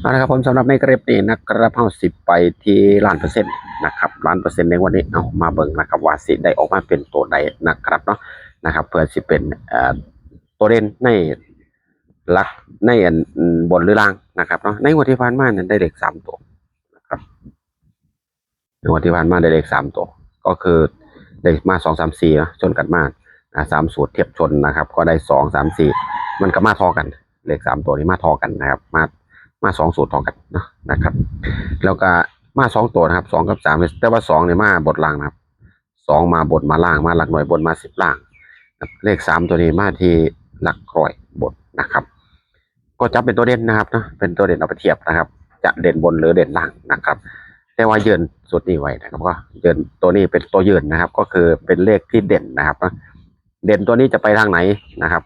เอาละครับผมสำหรับในกริปนี้นะครับเฮาสิไปที่ล้านเปอร์เซ็นต์นะครับล้านเปอร์เซ็นต์ในวันนี้เอามาเบิ่งนะครับว่าสิได้ออกมาเป็นตัวใดนะครับเนาะนะครับ เพื่อสิเป็นตัวเด่นในหลักในอันบนหรือล่างนะครับเนาะในวันที่ผ่านมานั้นได้เลขสามตัวนะครับในวันที่ผ่านมาได้เลขสามตัว ก็คือได้มาสองสามสี่นะชนกันมาอ่าสามสูตรเทียบชนนะครับ ก็ได้สองสามสี่มันก็มาทอกันเลขสามตัวนี้มาทอกันนะครับมา มาสองสูตรต่อกันนะนะครับ แล้วก็มาสองตัวนะครับสองกับสามแต่ว่าสองเนี่ยมาบทล่างนะครับสองมาบทมาล่างมาหลักหน่วยบนมาสิบล่างนะเลขสามตัวนี้มาที่หลักร้อยบทนะครับ ก็จะเป็นตัวเด่นนะครับเนาะเป็นตัวเด่นเอาไปเทียบนะครับ จะเด่นบนหรือเด่นล่างนะครับ แต่ว่าเยืนสุดนี้ไว้นะครับ ก็เยืนตัวนี้เป็นตัวยืนนะครับ ก็คือเป็นเลขที่เด่นนะครับนะเด่นตัวนี้จะไปทางไหนนะครับ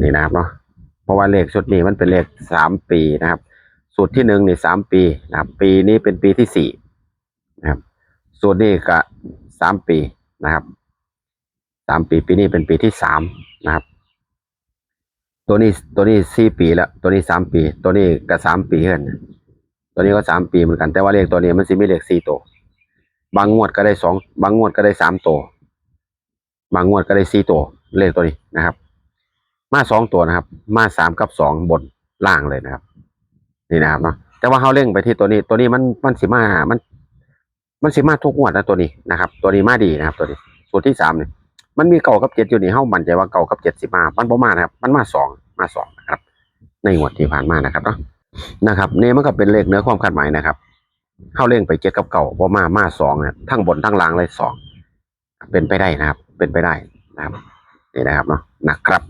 นี่นะครับเนาะ เพราะว่าเลขชุดนี้มันเป็นเลขสามปีนะครับ สูตรที่หนึ่งนี่สามปีนะครับ ปีนี้เป็นปีที่สี่นะครับ สูตรนี้ก็สามปีนะครับสามปีปีนี้เป็นปีที่สามนะครับ ตัวนี้ตัวนี้สี่ปีแล้ว ตัวนี้สามปี ตัวนี้ก็สามปีเหมือนกันตัวนี้ก็สามปีเหมือนกัน แต่ว่าเลขตัวนี้มันสิมีเลขสี่ตัว บางงวดก็ได้สองบางงวดก็ได้สามตัว บางงวดก็ได้สี่ตัว เลขตัวนี้นะครับ มาสองตัวนะครับ มาสามกับสองบนล่างเลยนะครับ นี่นะครับเนาะแต่ว่าเขาเล่งไปที่ตัวนี้ ตัวนี้มันมันสิมา มัน มันสิมาทุกงวดนะตัวนี้นะครับ ตัวนี้มาดีนะครับ ตัวนี้สูตรที่สามเนี่ยมันมีเก่ากับเจ็ดอยู่นี่เฮามั่นใจว่าเก่ากับเจ็ดสิมามันบ่มานะครับมันมาสองมาสองนะครับ ในงวดที่ผ่านมานะครับเนาะนะครับเนี่ยมันก็เป็นเลขเนื้อความคาดหมายนะครับเข้าเล่งไปเจ็ดกับเก่าบ่มามาสองเนี่ยทั้งบนทั้งล่างเลยสองเป็นไปได้นะครับ เป็นไปได้นะครับนี่นะครับเนาะนะครับ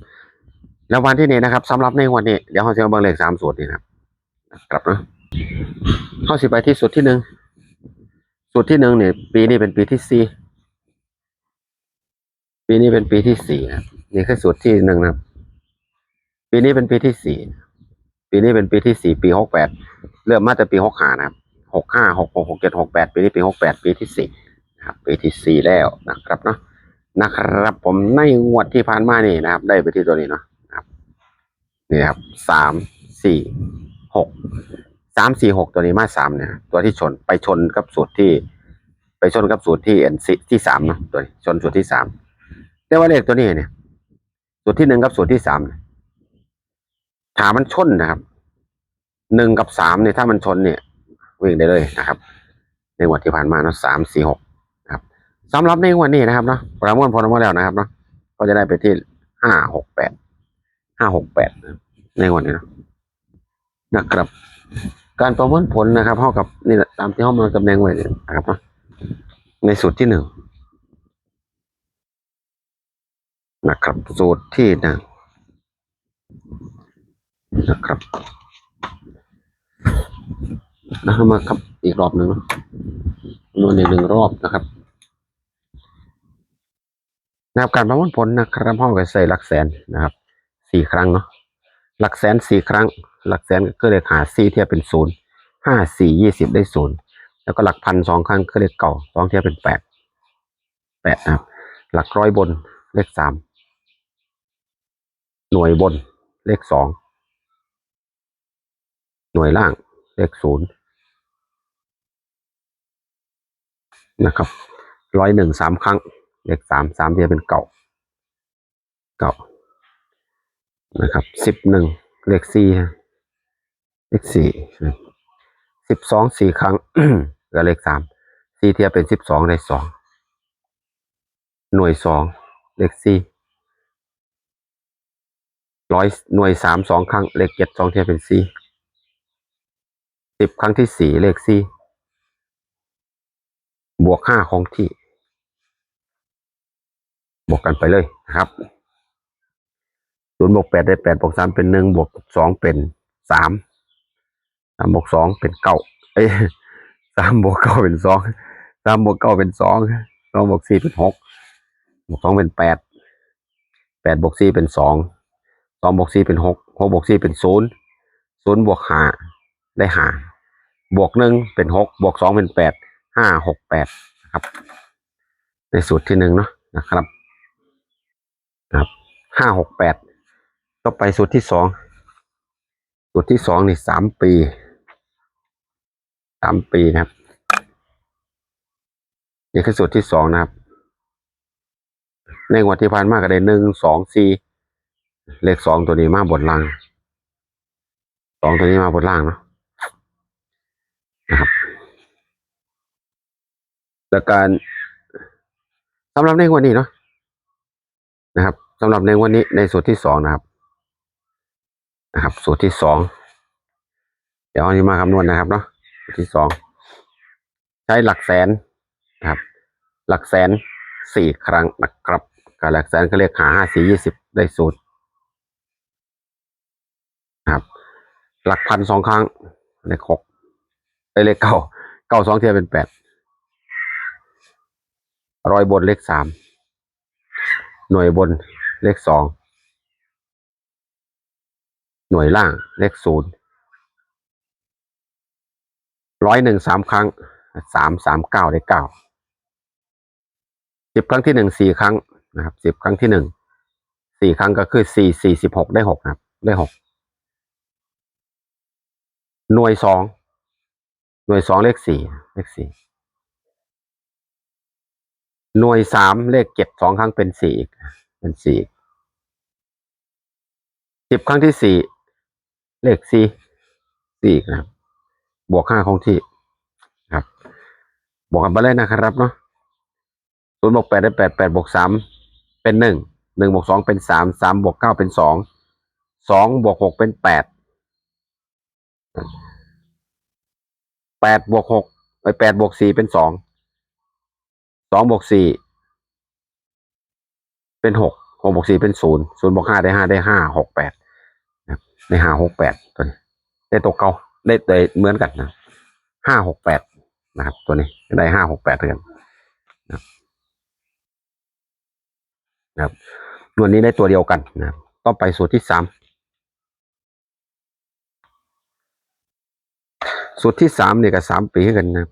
แล้ววันที่นี้นะครับสำหรับในวันนี้เดี๋ยวเขาจะมาเบิ่งเลขสามสูตรนี่นะครับนะครับเนาะเข้าสิไปที่สูตรที่หนึ่งสูตรที่หนึ่งเนี่ยปีนี้เป็นปีที่สี่ปีนี้เป็นปีที่สี่นะครับนี่คือสูตรที่หนึ่งนะครับ ปีนี้เป็นปีที่สี่ปีนี้เป็นปีที่สี่ปีหกแปดเริ่มมาแต่ปีหกห้านะครับหกห้าหกหกหกเจ็ดหกแปดปีนี้ปีหกแปดปีที่สี่นะครับปีที่สี่แล้วนะครับเนาะนะครับผมในงวดที่ผ่านมานี่นะครับ ได้ไปที่ตัวนี้เนาะ นี่ครับสามสี่หกสามสี่หกตัวนี้มาสามเนี่ยตัวที่ชนไปชนกับสูตรที่ ไปชนกับสูตรที่เอ็นที่สามเนาะตัวนี้ชนสูตรที่สามแต่ว่าเลขตัวนี้เนี่ย สูตรที่หนึ่งกับสูตรที่สามถามมันชนนะครับหนึ่งกับสามเนี่ยถ้ามันชนเนี่ย วิ่งได้เลยนะครับ ในวันที่ผ่านมาเนาะสามสี่หกนะครับสำหรับในวันนี้นะครับเนาะประมวลผลออมาแล้วนะครับเนาะก็จะได้ไปที่ห้าหกแปดห้าหกแปด ในวันนี้นะนะครับ การประเมินผลนะครับเท่ากับนี่แหละตามที่เขามาตำแหน่งไว้เนี่ยนะครับนะในสูตรที่หนึ่งนะครับ สูตรที่หนึ่งนะครับนะครับมาครับอีกรอบหนึ่งนะนวนอีกหนึ่งรอบนะครับนะครับการประมวลผลนะครับห้องก็ใส่หลักแสนนะครับสี่ครั้งเนาะ หลักแสนสี่ครั้ง หลักแสนก็เลยหาสี่เทียบเป็นศูนย์ห้าสี่ยี่สิบได้ศูนย์แล้วก็หลักพันสองครั้งก็เลยเก่าสองเทียบเป็นแปดแปดนะครับ หลักร้อยบนเลขสามหน่วยบนเลขสองหน่วยล่างเลขศูนย์นะครับร้อยหนึ่งสามครั้ง เลขสามสามเทียบเป็นเก่าเก่า นะครับสิบหนึ่งเลขสี่เลขสี่สิบสองสี่ครั้งกับเลขสามสี่เทียบเป็นสิบสองได้สองหน่วยสองเลขสี่ร้อยหน่วยสามสองครั้งเลขเจ็ดสองเทียบเป็นสี่สิบครั้งที่สี่เลขสี่บวกห้าของที่ บวกกันไปเลยนะครับ ศูนย์บวกแปดได้แปดบวกสามเป็นหนึ่งบวกสองเป็นสามสามบวกสองเป็นเก้าเอ้สามบวกเก้าเป็นสองสามบวกเก้าเป็นสองสองบวกสี่เป็นหกบวกสองเป็นแปดแปดบวกสี่เป็นสองสองบวกสี่เป็นหกหกบวกสี่เป็นศูนย์ศูนย์บวกห้าได้ห้าบวกหนึ่งเป็นหกบวกสองเป็นแปดห้าหกแปดนะครับ ในสูตรที่หนึ่งเนาะนะครับ ครับห้าหกแปด ก็ไปสูตรที่สองสูตรที่สองนี่สามปีสามปีนะครับนี่คือสูตรที่สองนะครับ ในวันที่ผ่านมาก็ได้หนึ่งสองสี่เลขสองตัวนี้มาบนล่างสองตัวนี้มาบนล่างเนาะนะครับแล้วการสำหรับในวันนี้เนาะนะครับสำหรับในวันนี้ในสูตรที่สองนะครับ นะครับ สูตรที่สองเดี๋ยวอันนี้มาคำนวณนะครับเนาะสูตรที่สองใช้หลักแสนนะครับ หลักแสนสี่ครั้งนะครับการหลักแสนก็เรียกหาห้าสี่ยี่สิบได้สูตรนะครับหลักพันสองครั้งเลขหกได้เลขเก้าเก้าสองเทียบเป็นแปดร้อยบนเลขสามหน่วยบนเลขสอง หน่วยล่างเลขศูนย์ร้อยหนึ่งสามครั้งสามสามเก้าได้เก้าสิบครั้งที่หนึ่งสี่ครั้งนะครับสิบครั้งที่หนึ่งสี่ครั้งก็คือสี่สี่สิบหกได้หกนะครับ ได้หกหน่วยสองหน่วยสองเลขสี่เลขสี่หน่วยสามเลขเจ็ดสองครั้งเป็นสี่อีกเป็นสี่สิบครั้งที่สี่ เลขสี่สี่นะครับ บวกห้าคงที่ครับ บวกกันไปเลยนะครับเนาะศูนย์บวกแปดได้แปดแปดบวกสามเป็นหนึ่งหนึ่งบวกสองเป็นสามสามบวกเก้าเป็นสองสองบวกหกเป็นแปดแปดบวกหกไปแปดบวกสี่เป็นสองสองบวกสี่เป็นหกหกบวกสี่เป็นศูนย์ศูนย์บวกห้าได้ห้าได้ห้าหกแปด ในห้าหกแปดตัวนี้ ได้ตัวเก่าได้ได้เหมือนกันนะห้าหกแปดนะครับ ตัวนี้ได้ห้าหกแปดเท่ากันนะครับวันนี้ได้ตัวเดียวกันนะครับก็ไปสูตรที่สามสูตรที่สามเนี่ยกับสามปีกันนะครับ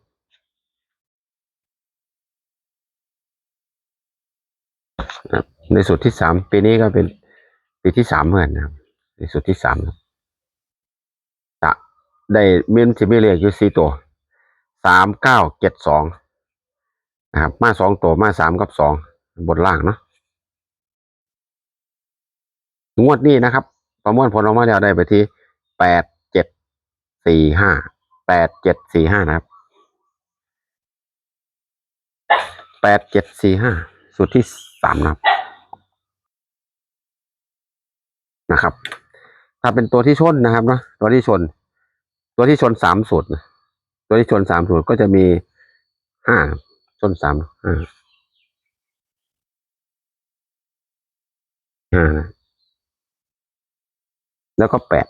นะในสูตรที่สามปีนี้ก็เป็นปีที่สามเหมือนนนะครับ ในสูตรที่สามนะจะได้เมนที่ม่เรียกอยู่สี่ตัวสามเก้าเจ็ดสองนะครับ มาสองตัวมาสามกับสองบนล่างเนาะงวดนี้นะครับ ประมวลผลออกมาแล้วได้ไปที่แปดเจ็ดสี่ห้าแปดเจ็ดสี่ห้านะครับแปดเจ็ดสี่ห้าสูตรที่สามนะครับนะครับ ถ้าเป็นตัวที่ชนนะครับเนาะตัวที่ชน ตัวที่ชนสามสูตรตัวที่ชนสามสูตรก็จะมีห้าชนสามห้าห้านะแล้วก็แปด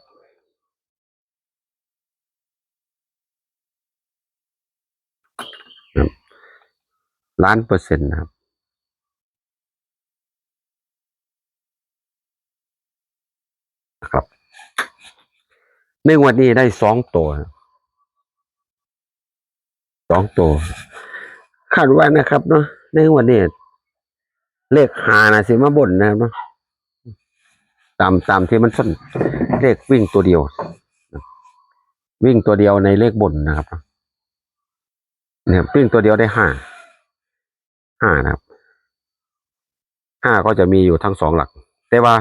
ครับล้านเปอร์เซ็นต์นะครับนะครับ ในงวันนี้ได้สองตัวสองตัวคาดว่านะครับเนาะในงวันนี้เลขหานะสิมาบ่นนะครับเนาะตามตามที่มันส้นเลขวิ่งตัวเดียว วิ่งตัวเดียวในเลขบนนะครับเนี่ยวิ่งตัวเดียวได้ห้าห้านะครับห้าก็จะมีอยู่ทั้งสองหลัก แต่ว่า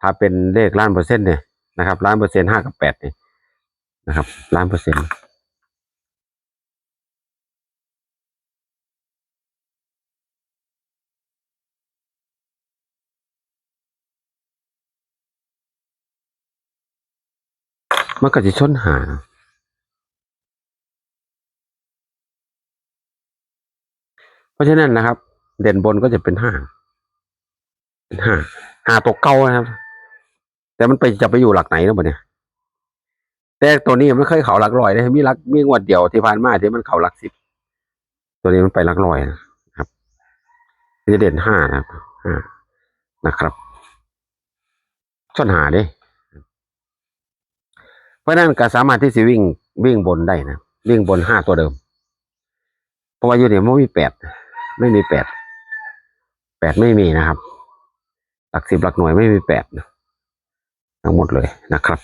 ถ้าเป็นเลขล้านเปอร์เซ็นต์เนี่ย นะครับล้านเปอร์เซ็นต์ห้ากับแปดเนี่ยนะครับล้านเปอร์เซ็นต์มันก็จะชนหาเพราะฉะนั้นนะครับ เด่นบนก็จะเป็นห้าเป็นห้าห้าตัวเก้านะครับ แต่มันไปจะไปอยู่หลักไหนนะบ่เนี่ยแต่ตัวนี้มันเคยเข่าหลักร้อยเลยมีหลักมีงวดเดียวที่ผ่านมาที่มันเข่าหลักสิบตัวนี้มันไปหลักร้อยนะครับนจะเด่นห้านะครับห้านะครับชนหาด้เพราะฉะนั้นก็สามารถที่จะวิ่งวิ่งบนได้นะวิ่งบนห้าตัวเดิม เพราะว่าอยู่เนี่ยไม่มีแปดไม่มีแปดแปดไม่มีนะครับ หลักสิบหลักหน่วยไม่มีแปดนะ ทั้งหมดเลยนะครับ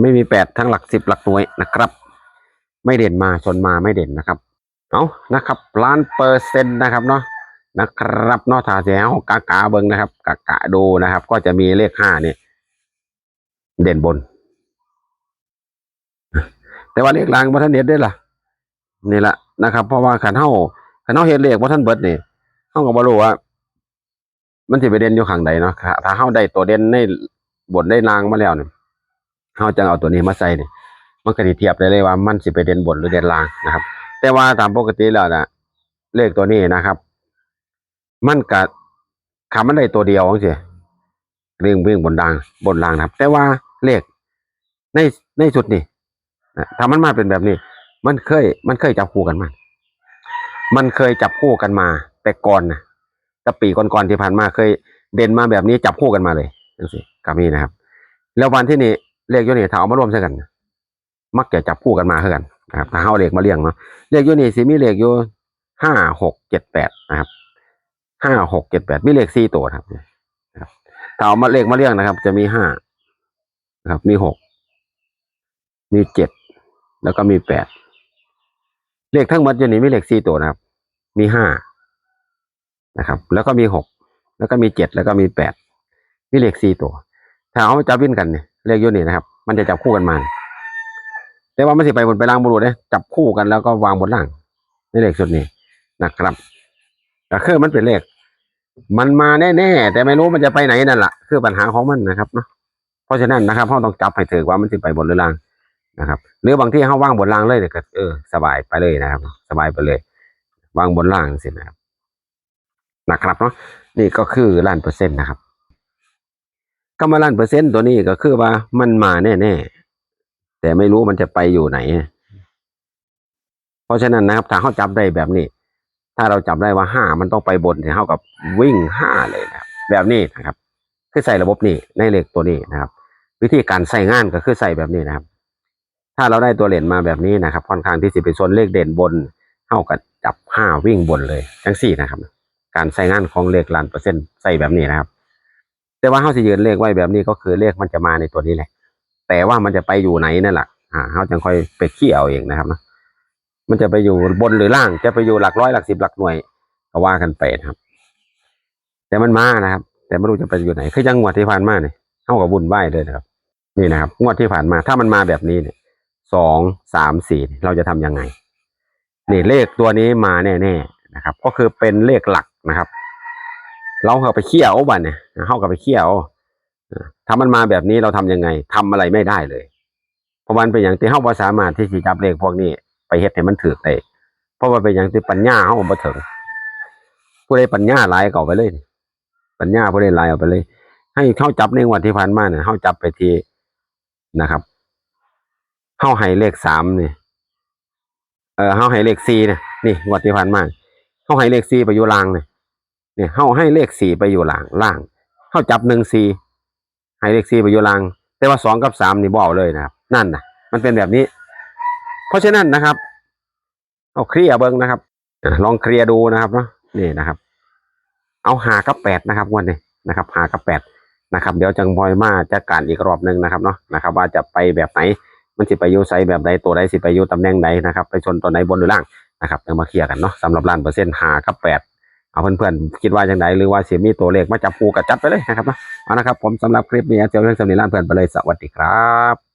ไม่มีแปดทั้งหลักสิบหลักหน่วยนะครับ ไม่เด่นมาชนมาไม่เด่นนะครับเอานะครับล้านเปอร์เซ็นต์นะครับเนาะนะครับเนาะถ้าเสียหกากาเบิงนะครับกากะดูนะครับ ก็จะมีเลขห้าเนี่ยเด่นบน แต่ว่าเลขล่างบ่ท่านเด็ดได้ล่ะนี่แหละนะครับ เพราะว่าขันเฮาขันเฮาเฮ็ดเลขบ่ท่านเบิดนี่เฮาก็บ่รู้ว่า มันสิไปเด่นอยู่ข้างใดเนาะถ้าเฮาได้ตัวเด่นในบนได้ลางมาแล้วเนี่ยเฮาจะเอาตัวนี้มาใส่เนี่ยมันก็สิเทียบได้เลยว่ามันสิไปเด่นบนหรือเด่นลางนะครับ แต่ว่าตามปกติแล้วนะเลขตัวนี้นะครับ มันกะคำมันได้ตัวเดียวจังซี่เรื่องวิ่งบนลางบนลางนะครับ แต่ว่าเลขในในสุดนี่ถ้ามันมาเป็นแบบนี้ มันเคย มันเคยจับคู่กันมา มันเคยจับคู่กันมา แต่ก่อนนะ ต่ปีก่อนๆที่ผ่านมาเคยเด่นมาแบบนี้จับคู่กันมาเลยจังซี่กับนี้นะครับ แล้ววันที่นี่เลขยูนี่ถ้าเอามารวมใส่กัน มักจะจับคู่กันมาเท่ากันนะครับถ้าเอาเลขมาเรียงเนาะเลขยูนี่สิมีเลขอยู่ห้าหกเจ็ดแปดนะครับห้าหกเจ็ดแปดมีเลขสี่ตัวครับนะครับถ้าเอามาเลขมาเรียงนะครับ จะมีห้านะครับ มีหกมีเจ็ดแล้วก็มีแปดเลขทั้งหมดยูนี่มีเลขสี่ตัวนะครับ มีห้า นะครับ แล้วก็มีหกแล้วก็มีเจ็ดแล้วก็มีแปดมีเลขสี่ตัว ถ้าเอาจับวิ่นกันเนี่ยเลขยูนี่นะครับ มันจะจับคู่กันมา แต่ว่าไม่สิไปบนไปล่างบนรูเนี่ยจับคู่กันแล้วก็วางบนล่างในเลขสุดนี้นะครับแต่คือมันเป็นเลข มันมาแน่ๆแต่ไม่รู้มันจะไปไหนนั่นแหละคือปัญหาของมันนะครับเนาะเพราะฉะนั้นนะครับเราต้องจับให้ถือว่ามันสิไปบนหรือล่างนะครับ หรือบางที่เขาว่างบนล่างเลยเนี่ยก็เออสบายไปเลยนะครับ สบายไปเลย วางบนล่างสินะครับ นะครับเนาะนี่ก็คือล้านเปอร์เซ็นต์นะครับก็มาล้านเปอร์เซ็นต์ตัวนี้ก็คือว่ามันมาแน่ๆแต่ไม่รู้มันจะไปอยู่ไหน เพราะฉะนั้นนะครับถ้าเขาจับได้แบบนี้ ถ้าเราจับได้ว่าห้ามันต้องไปบนเท่ากับวิ่งห้าเลยนะครับแบบนี้นะครับ คือใส่ระบบนี้ในเลขตัวนี้นะครับ วิธีการใส่งานก็คือใส่แบบนี้นะครับ ถ้าเราได้ตัวเหรียญมาแบบนี้นะครับค่อนข้างที่จะเป็นโซนเลขเด่นบนเท่ากับจับห้าวิ่งบนเลยทั้งสี่นะครับ การใส่งานของเลขล้านเปอร์เซ็นต์ใส่แบบนี้นะครับ แต่ว่าเขาจะยืนเลขไว้แบบนี้ก็คือเลขมันจะมาในตัวนี้แหละ แต่ว่ามันจะไปอยู่ไหนนั่นแหละอ่าเขาจะค่อยไปเขี่ยวเองนะครับนะมันจะไปอยู่บนหรือล่าง จะไปอยู่หลักร้อยหลักสิบหลักหน่วยก็ว่ากันไปนครับ แต่มันมานะครับ แต่ไม่รู้จะไปอยู่ไหนคือยังงวดที่ผ่านมาเนี่ยเท่ากับบุญไหวเลยนะครับ นี่นะครับ งวดที่ผ่านมา ถ้ามันมาแบบนี้เนี่ยสองสามสี่เราจะทำยังไงนี่เลขตัวนี้มาแน่ๆนะครับ ก็คือเป็นเลขหลัก นะครับ เราเข้าไปเขี่ยวบันเนี่ยเข้ากับไปเขี่ยวถ้ามันมาแบบนี้เราทำยังไงทำอะไรไม่ได้เลย เพราะมันเป็นอย่างที่เฮาบ่สามารถที่สิจับเลขพวกนี้ ไปเฮ็ดให้มันถูกได้เพราะว่าเป็นอย่างที่ปัญญาเฮาบ่ถึงผู้ใดปัญญาหลายก็เอาไปเลย ปัญญาผู้ใดหลายเอาไปเลย ให้เฮาจับในงวดที่ผ่านมาเนี่ยเฮาจับไปที่นะครับเฮาให้เลขสามนี่เออเฮาให้เลขสี่เนี่ยนี่งวดที่ผ่านมาเฮาให้เลขสี่ไปยู่ล่างเนี่ย เนี่ยเฮาให้เลขสี่ไปอยู่ล่างล่างเฮาจับหนึ่งสี่ให้เลขสี่ไปอยู่ล่าง แต่ว่าสองกับสามนี่บเอกเลยนะครับนั่นนะมันเป็นแบบนี้ เพราะฉะนั้นนะครับ เอาเคลียร์เบิ้งนะครับลองเคลียร์ดูนะครับเนาะนี่นะครับ เอาหากับแปดนะครับวันนี้นะครับหากับแปดนะครับเดี๋ยวจังบอยมาจัดการอีกรอบหนึ่งนะครับเนาะนะครับว่าจะไปแบบไหนมันสิไปยูไซแบบใดตัวใดสิไปยูตำแหน่งใดนะครับไปชนตัวไหนบนหรือล่างนะครับเดี๋ยวมาเคลียร์กันเนาะสำหรับล้านเปอร์เซ็นต์หากับแปด เอาเพื่อนๆคิดว่าจังไดหรือว่าเสียมีตัวเลขมาจับปูกับจัดไปเลยนะครับนะเอานะครับผมสำหรับคลิปนี้เจ้าเรื่องสำนีล้านเพื่อนไปเลยสวัสดีครับ